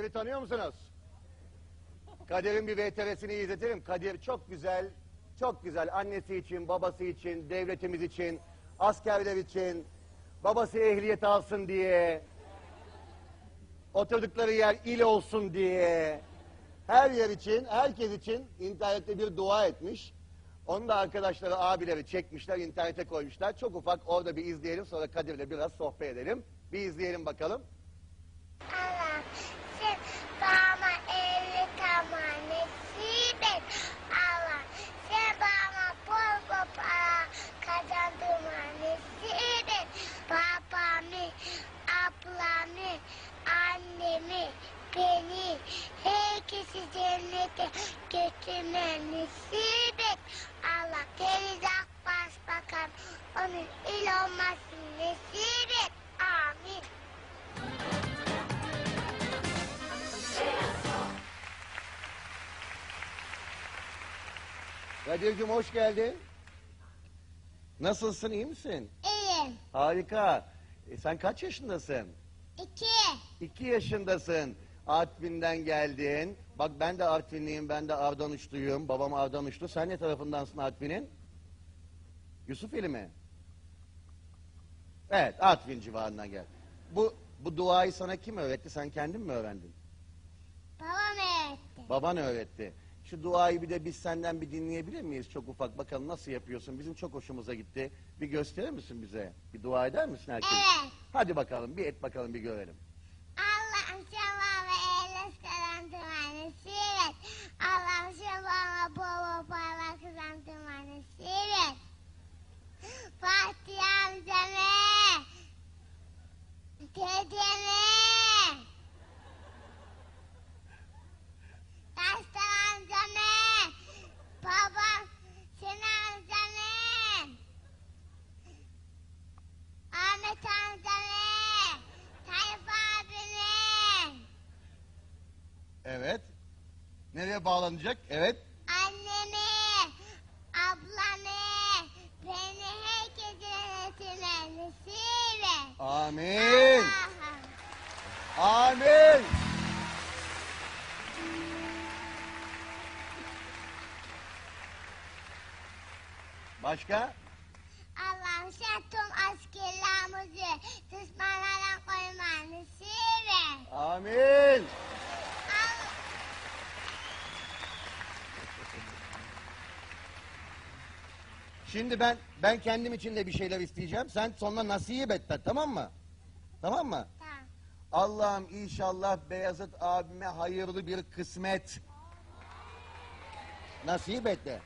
Kadir'i tanıyor musunuz? Kadir'in bir VTR'sini izletirim. Kadir çok güzel, çok güzel. Annesi için, babası için, devletimiz için, askerler için, babası ehliyet alsın diye, oturdukları yer il olsun diye, her yer için, herkes için internette bir dua etmiş. Onu da arkadaşları, abileri çekmişler, internete koymuşlar. Çok ufak orada bir izleyelim, sonra Kadir'le biraz sohbet edelim. Bir izleyelim bakalım. Allah sen bana evlilik ama nasip et. Allah sen bana bol bol para kazandırma nasip et. Babamı, ablamı, annemi, beni herkesi cennete götürme nasip et. Allah Ferizak Başbakan onun il olmasın nasip et. Amin. Kadir'cim hoş geldin. Nasılsın, iyi misin? İyiyim. Harika. E, sen kaç yaşındasın? İki. İki yaşındasın. Artvin'den geldin. Bak ben de Artvinliyim, ben de Ardanuçluyum. Babam Ardanuçlu. Sen ne tarafındansın Artvin'in? Yusufeli mi? Evet, Artvin civarından gel. Bu bu duayı sana kim öğretti? Sen kendin mi öğrendin? Babam öğretti. Baban öğretti. Şu duayı bir de biz senden bir dinleyebilir miyiz çok ufak? Bakalım nasıl yapıyorsun? Bizim çok hoşumuza gitti. Bir gösterir misin bize? Bir dua eder misin herkes? Evet. Hadi bakalım bir et bakalım bir görelim. Allah'ım sen Nereye bağlanacak? Evet. annemi, ablamı, beni herkese yönetime nasip et. Amin. Amin. Başka? Allah'ım sen tüm askerlerimizi düşmanlardan koyma nasip et. Amin. Allah- Şimdi ben ben kendim için de bir şeyler isteyeceğim. Sen sonra nasip et de, tamam mı? Tamam mı? Tamam. Allah'ım inşallah Beyazıt abime hayırlı bir kısmet nasip et de.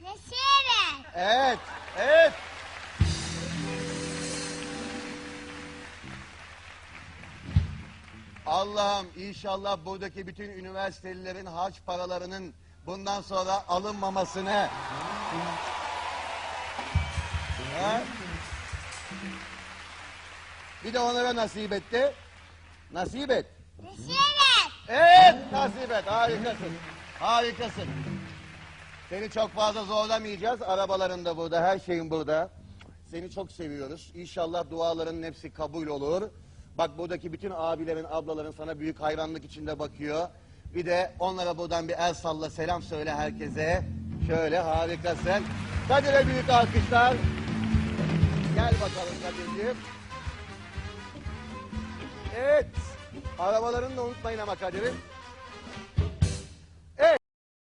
Nasip et. Evet, evet. Allah'ım inşallah buradaki bütün üniversitelerin harç paralarının bundan sonra alınmamasını Ha? Bir de onlara nasip etti. Nasip et. Nasip et. Evet nasip et. Harikasın. Harikasın. Seni çok fazla zorlamayacağız. Arabaların da burada, her şeyin burada. Seni çok seviyoruz. İnşallah duaların hepsi kabul olur. Bak buradaki bütün abilerin, ablaların sana büyük hayranlık içinde bakıyor. Bir de onlara buradan bir el salla, selam söyle herkese. Şöyle harikasın. Kadir'e büyük alkışlar. Gel bakalım Kadir'ciğim. Evet. Arabalarını da unutmayın ama Kadir'in.